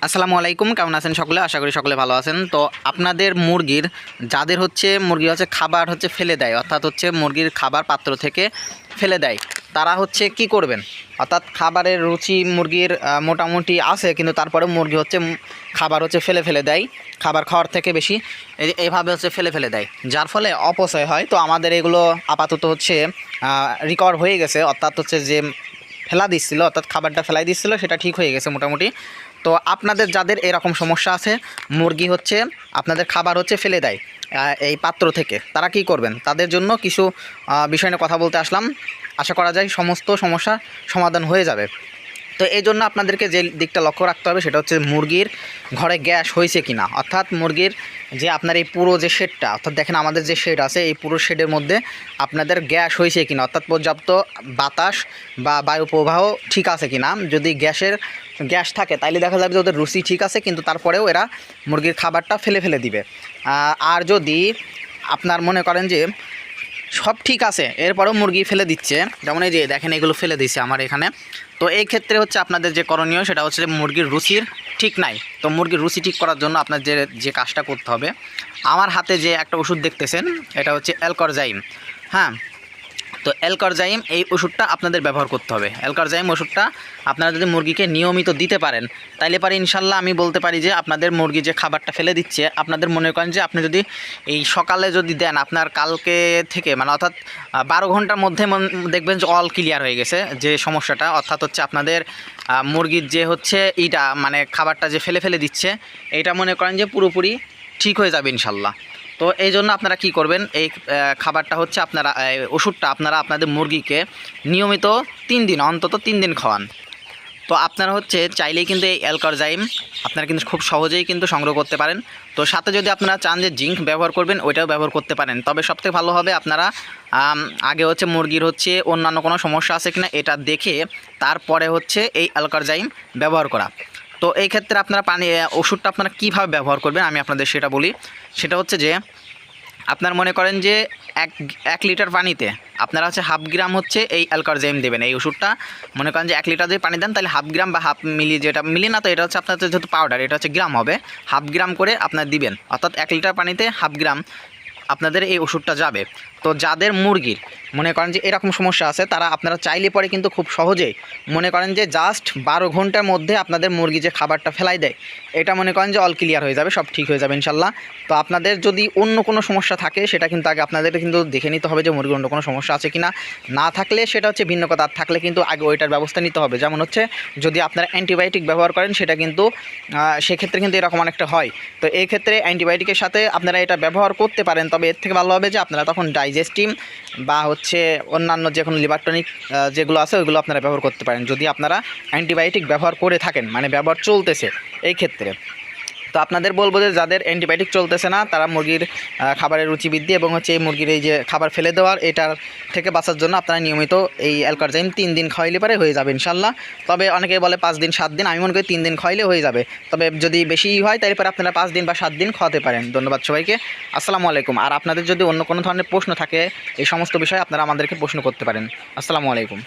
আসসালামু আলাইকুম, কেমন আছেন সকলে? আশা করি সকলে ভালো আছেন। তো আপনাদের মুরগির, যাদের হচ্ছে মুরগি হচ্ছে খাবার হচ্ছে ফেলে দেয়, অর্থাৎ হচ্ছে মুরগির খাবার পাত্র থেকে ফেলে দেয়, তারা হচ্ছে কি করবেন? অর্থাৎ খাবারের রুচি মুরগির মোটামুটি আছে, কিন্তু তারপরে মুরগি হচ্ছে খাবার হচ্ছে ফেলে ফেলে দেয়, খাবার খাওয়ার থেকে বেশি এই- এইভাবে হচ্ছে ফেলে ফেলে দেয়। যার ফলে অপচয় হয়। তো আমাদের এগুলো আপাতত হচ্ছে রিকভার হয়ে গেছে, অর্থাৎ হচ্ছে যে ফেলা দিচ্ছিল, অর্থাৎ খাবারটা ফেলাই দিচ্ছিল, সেটা ঠিক হয়ে গেছে মোটামুটি। তো আপনাদের যাদের এরকম সমস্যা আছে, মুরগি হচ্ছে, আপনাদের খাবার হচ্ছে ফেলে দেয় এই পাত্র থেকে, তারা কি করবেন? তাদের জন্য কিছু বিষয় নিয়ে কথা বলতে আসলাম। আশা করা যায় সমস্ত সমস্যা সমাধান হয়ে যাবে। তো এই জন্য আপনাদেরকে যে দিকটা লক্ষ্য রাখতে হবে সেটা হচ্ছে মুরগির ঘরে গ্যাস হয়েছে কিনা। অর্থাৎ মুরগির যে আপনার এই পুরো যে শেডটা, অর্থাৎ দেখেন আমাদের যে শেড আছে, এই পুরো শেডের মধ্যে আপনাদের গ্যাস হয়েছে কিনা, অর্থাৎ পর্যাপ্ত বাতাস বা বায়ু প্রবাহ ঠিক আছে কিনা। যদি গ্যাসের গ্যাস থাকে, তাইলে দেখা যাবে যে ওদের রুচি ঠিক আছে, কিন্তু তারপরেও এরা মুরগির খাবারটা ফেলে ফেলে দিবে। আর যদি আপনার মনে করেন যে সব ঠিক আছে, এরপরও মুরগি ফেলে দিচ্ছে। যেমন এই যে, দেখেন এগুলো ফেলে দিচ্ছে আমার এখানে। তো এই ক্ষেত্রে হচ্ছে আপনাদের যে করণীয়, সেটা হচ্ছে মুরগির রুচির ঠিক নাই। তো মুরগির রুচি ঠিক করার জন্য আপনার যে যে কাজটা করতে হবে। আমার হাতে যে একটা ওষুধ দেখতেছেন, এটা হচ্ছে অ্যালকরজাইম। হ্যাঁ তো অ্যালকারজাইম এই ওষুধটা আপনাদের ব্যবহার করতে হবে। অ্যালকারজাইম ওষুধটা আপনারা যদি মুরগিকে নিয়মিত দিতে পারেন, তাইলে পারে ইনশাল্লাহ আমি বলতে পারি যে আপনাদের মুরগি যে খাবারটা ফেলে দিচ্ছে, আপনাদের মনে করেন যে আপনি যদি এই সকালে যদি দেন, আপনার কালকে থেকে মানে অর্থাৎ বারো ঘণ্টার মধ্যে দেখবেন যে অল ক্লিয়ার হয়ে গেছে যে সমস্যাটা। অর্থাৎ হচ্ছে আপনাদের মুরগির যে হচ্ছে ইটা মানে খাবারটা যে ফেলে ফেলে দিচ্ছে এটা মনে করেন যে পুরোপুরি ঠিক হয়ে যাবে ইনশাল্লাহ তো এই জন্য আপনারা কি করবেন? এই খাবারটা হচ্ছে আপনারা ওষুধটা আপনারা আপনাদের মুরগিকে নিয়মিত তিন দিন, অন্তত তিন দিন খাওয়ান। তো আপনারা হচ্ছে চাইলেই কিন্তু এই অ্যালকারজাইম আপনারা কিন্তু খুব সহজেই কিন্তু সংগ্রহ করতে পারেন। তো সাথে যদি আপনারা চান যে জিঙ্ক ব্যবহার করবেন, ওইটাও ব্যবহার করতে পারেন। তবে সবথেকে ভালো হবে আপনারা আগে হচ্ছে মুরগির হচ্ছে অন্যান্য কোনো সমস্যা আছে কিনা এটা দেখে তারপরে হচ্ছে এই অ্যালকারজাইম ব্যবহার করা। তো এই ক্ষেত্রে আপনারা পানি ওষুধটা আপনারা কীভাবে ব্যবহার করবেন? আমি আপনাদের সেটা বলি। সেটা হচ্ছে যে, আপনার মনে করেন যে, এক এক লিটার পানিতে আপনারা হচ্ছে হাফ গ্রাম হচ্ছে এই অ্যালকারজাইম দেবেন এই ওষুধটা। মনে করেন যে এক লিটার যদি পানি দেন, তাহলে হাফ গ্রাম বা হাফ মিলি যেটা, মিলি না তো এটা হচ্ছে আপনার যেহেতু পাউডার এটা হচ্ছে গ্রাম হবে। হাফ গ্রাম করে আপনার দিবেন। অর্থাৎ এক লিটার পানিতে হাফ গ্রাম আপনাদের এই ওষুধটা যাবে। তো যাদের মুরগির, মনে করেন যে এরকম সমস্যা আছে, তারা আপনারা চাইলে পরে কিন্তু খুব সহজেই মনে করেন যে জাস্ট বারো ঘণ্টার মধ্যে আপনাদের মুরগি যে খাবারটা ফেলাই দেয়, এটা মনে করেন যে অল ক্লিয়ার হয়ে যাবে, সব ঠিক হয়ে যাবে ইনশাল্লাহ। তো আপনাদের যদি অন্য কোনো সমস্যা থাকে, সেটা কিন্তু আগে আপনাদের কিন্তু দেখে নিতে হবে যে মুরগির অন্য কোনো সমস্যা আছে কিনা। না থাকলে সেটা হচ্ছে ভিন্ন কথা থাকলে কিন্তু আগে ওইটার ব্যবস্থা নিতে হবে। যেমন হচ্ছে যদি আপনারা অ্যান্টিবায়োটিক ব্যবহার করেন, সেটা কিন্তু সেক্ষেত্রে কিন্তু এরকম অনেকটা হয়। তো এই ক্ষেত্রে অ্যান্টিবায়োটিকের সাথে আপনারা এটা ব্যবহার করতে পারেন, তবে এর থেকে ভালো হবে যে আপনারা তখন ডাইজেস্টিম বা হচ্ছে অন্যান্য যে কোনো লিভারটনিক যেগুলো আছে ওইগুলো আপনারা ব্যবহার করতে পারেন। যদি আপনারা অ্যান্টিবায়োটিক ব্যবহার করে থাকেন মানে ব্যবহার চলতেছে, এই ক্ষেত্রে। তো আপনাদের বলব যে যাদের অ্যান্টিবায়োটিক চলতেছে না, তারা মুরগির খাবারের রুচি বৃদ্ধি এবং হচ্ছে এই মুরগির এই যে খাবার ফেলে দেওয়ার, এটার থেকে বাঁচার জন্য আপনারা নিয়মিত এই অ্যালকারজাইম তিন দিন খাওয়াইলে পারে হয়ে যাবে ইনশাল্লাহ। তবে অনেকে বলে পাঁচ দিন, সাত দিন, আমি মনে করি তিন দিন খাওয়াইলে হয়ে যাবে। তবে যদি বেশি হয়, তাহলে পরে আপনারা পাঁচ দিন বা সাত দিন খাওয়াতে পারেন। ধন্যবাদ সবাইকে। আসসালামু আলাইকুম। আর আপনাদের যদি অন্য কোনো ধরনের প্রশ্ন থাকে, এই সমস্ত বিষয়ে আপনারা আমাদেরকে প্রশ্ন করতে পারেন। আসসালামু আলাইকুম।